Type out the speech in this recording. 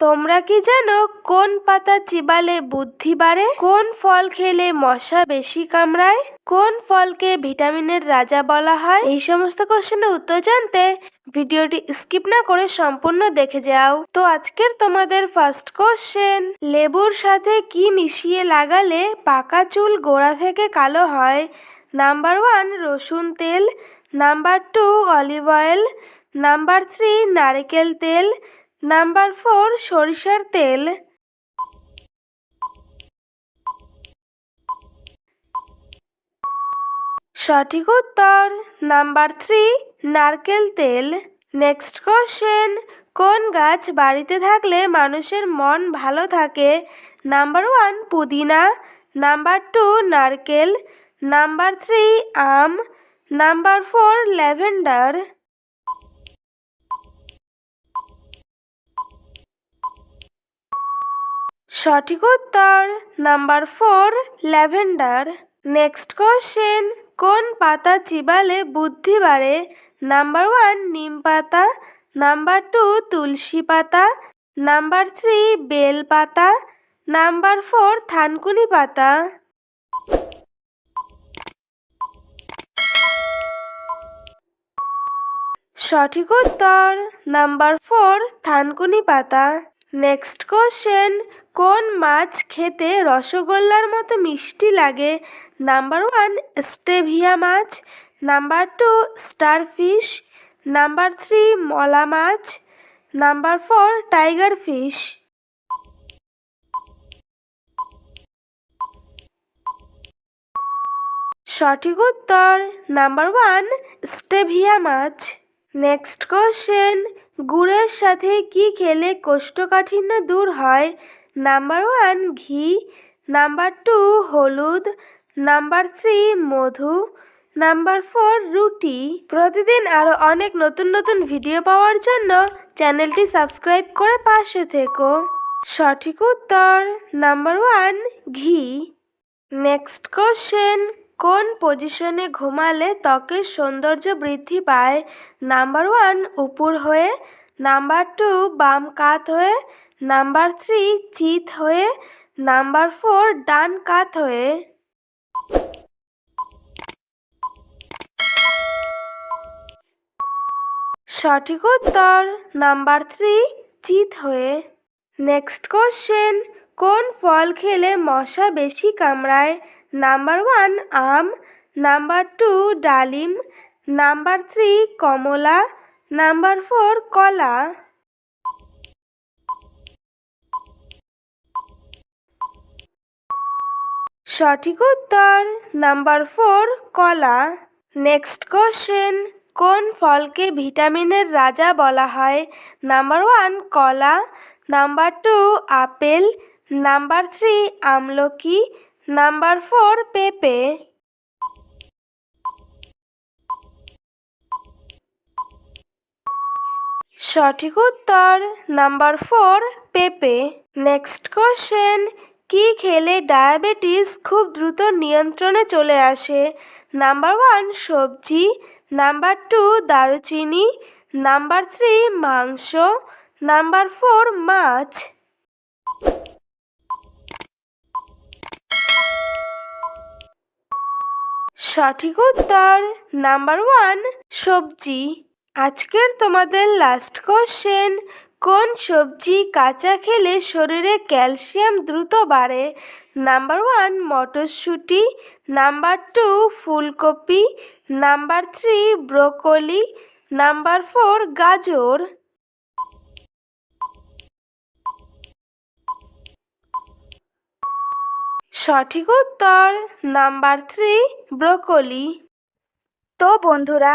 তোমরা কি জানো কোন পাতা চিবালে বুদ্ধি বাড়ে? কোন ফল খেলে মশা বেশি কামড়ায়? কোন ফলকে ভিটামিনের রাজা বলা হয়? এই সমস্ত কোশ্চেনের উত্তর জানতে ভিডিওটি স্কিপ না করে সম্পূর্ণ দেখে যাও। তো আজকের তোমাদের ফার্স্ট কোশ্চেন লেবুর সাথে কি মিশিয়ে লাগালে পাকা চুল গোড়া থেকে কালো হয়? নাম্বার ওয়ান রসুন তেল। Number two olive oil number three নারকেল তেল। নাম্বার ফোর, সরিষার তেল। সঠিক উত্তর, নাম্বার থ্রি, নারকেল তেল। নেক্সট কোশ্চেন, কোন গাছ বাড়িতে থাকলে মানুষের মন ভালো থাকে? নাম্বার ওয়ান, পুদিনা। নাম্বার টু, নারকেল। নাম্বার থ্রি, আম। Number four, lavender. সঠিক উত্তর number four, lavender. Next question, কোন পাতা চিবালে বুদ্ধি বাড়ে? নাম্বার ওয়ান, নিম পাতা। নাম্বার টু, তুলসী পাতা। নাম্বার থ্রি, বেল পাতা। নাম্বার ফোর, থানকুনি পাতা। সঠিক উত্তর নাম্বার ফোর, থানকুনি পাতা। নেক্সট কোশ্চেন কোন মাছ খেতে রসগোল্লার মতো মিষ্টি লাগে? নাম্বার ওয়ান, স্টেভিয়া মাছ। Number two, starfish. Number three, মলা মাছ। Number four, tiger fish. সঠিক উত্তর, নাম্বার ওয়ান, স্টেভিয়া মাছ। নেক্সট কোশ্চেন, গুড়ের সাথে কি খেলে কোষ্ঠকাঠিন্য দূর হয়? নাম্বার ওয়ান ঘি, নাম্বার টু হলুদ, নাম্বার থ্রি মধু, নাম্বার ফোর রুটি। প্রতিদিন আরও অনেক নতুন নতুন ভিডিও পাওয়ার জন্য চ্যানেলটি সাবস্ক্রাইব করে পাশে থেকো। সঠিক উত্তর নাম্বার ওয়ান ঘি। নেক্সট কোশ্চেন, কোন পজিশনে ঘুমালে ত্বকের সৌন্দর্য বৃদ্ধি পায়? নাম্বার ওয়ান, উপর হয়ে। নাম্বার টু, বাম কাত হয়ে। নাম্বার থ্রি, চিত হয়ে। নাম্বার ফোর, ডান কাত হয়ে। সঠিক উত্তর, নাম্বার থ্রি, চিত হয়ে। নেক্সট কোশ্চেন, কোন ফল খেলে মশা বেশি কামড়ায়? নাম্বার ওয়ান, আম। নাম্বার টু, ডালিম। নাম্বার থ্রি, কমলা। নাম্বার ফোর, কলা। সঠিক উত্তর, নাম্বার ফোর, কলা। নেক্সট কোশ্চেন, কোন ফলকে ভিটামিনের রাজা বলা হয়? নাম্বার ওয়ান, কলা। Number two, apple. Number three, আমলকি। নাম্বার ফোর, পেঁপে। সঠিক উত্তর নাম্বার ফোর, পেঁপে। নেক্সট কোশ্চেন কি খেলে ডায়াবেটিস খুব দ্রুত নিয়ন্ত্রণে চলে আসে? নাম্বার ওয়ান, সবজি। নাম্বার টু, দারুচিনি। নাম্বার থ্রি, মাংস। নাম্বার ফোর, মাছ। সঠিক উত্তর নাম্বার ওয়ান, সবজি। আজকের তোমাদের লাস্ট কোশ্চেন কোন সবজি কাঁচা খেলে শরীরে ক্যালসিয়াম দ্রুত বাড়ে? নাম্বার ওয়ান মটরশুঁটি। নাম্বার টু ফুলকপি। Number three broccoli. Number four গাজর। সঠিক উত্তর নাম্বার থ্রি ব্রোকলি। তো বন্ধুরা